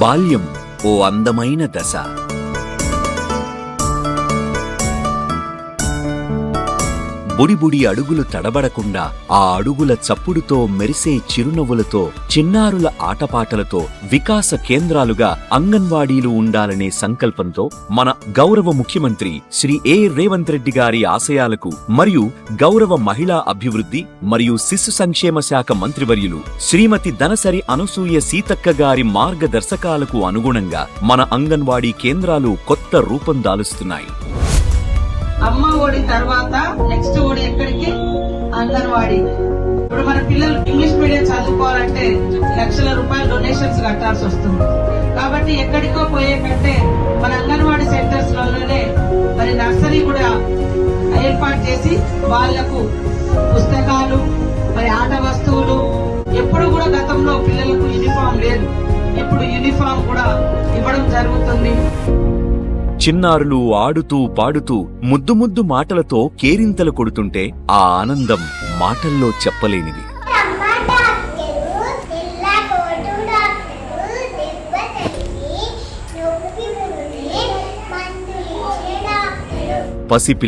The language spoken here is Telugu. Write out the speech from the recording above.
బాల్యం ఓ అందమైన దశ. బుడిబుడి అడుగులు తడబడకుండా ఆ అడుగుల చప్పుడుతో మెరిసే చిరునవ్వులతో చిన్నారుల ఆటపాటలతో వికాస కేంద్రాలుగా అంగన్వాడీలు ఉండాలనే సంకల్పంతో మన గౌరవ ముఖ్యమంత్రి శ్రీ ఏ రేవంత్ రెడ్డి గారి ఆశయాలకు మరియు గౌరవ మహిళా అభివృద్ధి మరియు శిశు సంక్షేమ శాఖ మంత్రివర్యులు శ్రీమతి దనసరి అనసూయ సీతక్క గారి మార్గదర్శకాలకు అనుగుణంగా మన అంగన్వాడీ కేంద్రాలు కొత్త రూపం దాలుస్తున్నాయి. అంగన్వాడీ. ఇప్పుడు మన పిల్లలు ఇంగ్లీష్ మీడియం చదువుకోవాలంటే లక్షల రూపాయలు డొనేషన్స్ కట్టాల్సి వస్తుంది. కాబట్టి ఎక్కడికో పోయే కంటే మన అంగన్వాడీ సెంటర్స్లోనే మరి నర్సరీ కూడా ఏర్పాటు చేసి వాళ్ళకు పుస్తకాలు మరి ఆట వస్తువులు ఎప్పుడు కూడా గతంలో పిల్లలకు యూనిఫామ్ లేదు. ఇప్పుడు యూనిఫామ్ కూడా చిన్నారులు ఆడుతూ పాడుతూ ముద్దు ముద్దు మాటలతో కేరింతలు కొడుతుంటే ఆ ఆనందం మాటల్లో చెప్పలేనిది. పసిపి